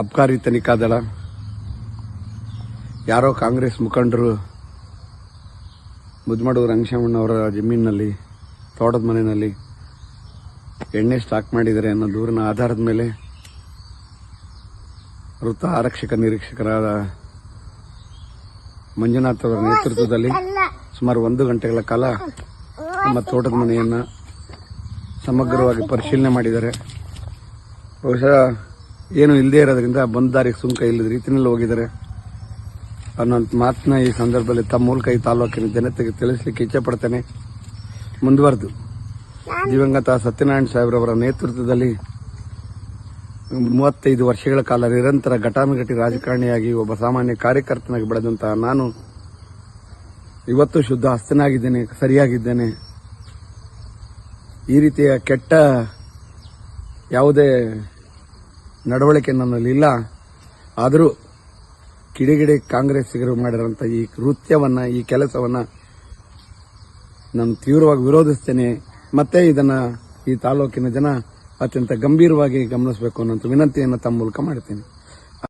ಅಬ್ಕಾರಿ ತನಿಖಾ ದಳ, ಯಾರೋ ಕಾಂಗ್ರೆಸ್ ಮುಖಂಡರು ಮುದ್ಮಡೂರು ರಂಗಶಮ್ಮಣ್ಣವರ ಜಮೀನಿನಲ್ಲಿ, ತೋಟದ ಮನೆಯಲ್ಲಿ ಎಣ್ಣೆ ಸ್ಟಾಕ್ ಮಾಡಿದ್ದಾರೆ ಅನ್ನೋ ದೂರಿನ ಆಧಾರದ ಮೇಲೆ ವೃತ್ತ ಆರಕ್ಷಕ ನಿರೀಕ್ಷಕರಾದ ಮಂಜುನಾಥ್ ಅವರ ನೇತೃತ್ವದಲ್ಲಿ ಸುಮಾರು ಒಂದು ಗಂಟೆಗಳ ಕಾಲ ನಮ್ಮ ತೋಟದ ಮನೆಯನ್ನು ಸಮಗ್ರವಾಗಿ ಪರಿಶೀಲನೆ ಮಾಡಿದ್ದಾರೆ. ಬಹುಶಃ ಏನು ಇಲ್ಲದೆ ಇರೋದ್ರಿಂದ ಬಂದ ದಾರಿಗೆ ಸುಂಕ ಇಲ್ಲದ ರೀತಿಯಲ್ಲಿ ಹೋಗಿದ್ದಾರೆ. ಅನ್ನೋ ಮಾತನ್ನ ಈ ಸಂದರ್ಭದಲ್ಲಿ ತಮ್ಮ ಮೂಲಕ ಈ ತಾಲೂಕಿನ ಜನತೆಗೆ ತಿಳಿಸಲಿಕ್ಕೆ ಇಚ್ಛೆ ಪಡ್ತೇನೆ. ಮುಂದುವರೆದು. ದಿವಂಗತ ಸತ್ಯನಾರಾಯಣ ಸಾಹೇಬ್ರವರ ನೇತೃತ್ವದಲ್ಲಿ ಮೂವತ್ತೈದು ವರ್ಷಗಳ ಕಾಲ ನಿರಂತರ ಘಟಾನುಘಟಿ ರಾಜಕಾರಣಿಯಾಗಿ ಒಬ್ಬ ಸಾಮಾನ್ಯ ಕಾರ್ಯಕರ್ತನಾಗಿ ಬೆಳೆದಂತಹ ನಾನು ಇವತ್ತು ಶುದ್ಧ ಹಸ್ತನಾಗಿದ್ದೇನೆ, ಸರಿಯಾಗಿದ್ದೇನೆ. ಈ ರೀತಿಯ ಕೆಟ್ಟ ಯಾವುದೇ ನಡವಳಿಕೆ ನನ್ನಲ್ಲಿ ಇಲ್ಲ. ಆದರೂ ಕಿಡಿಗಿಡಿ ಕಾಂಗ್ರೆಸ್ಸಿಗರು ಮಾಡಿರೋಂಥ ಈ ಕೃತ್ಯವನ್ನ, ಈ ಕೆಲಸವನ್ನ ನಾನು ತೀವ್ರವಾಗಿ ವಿರೋಧಿಸ್ತೇನೆ. ಮತ್ತೆ ಇದನ್ನು ಈ ತಾಲೂಕಿನ ಜನ ಅತ್ಯಂತ ಗಂಭೀರವಾಗಿ ಗಮನಿಸಬೇಕು ಅನ್ನೋಂಥ ವಿನಂತಿಯನ್ನು ತಮ್ಮ ಮೂಲಕ ಮಾಡ್ತೇನೆ.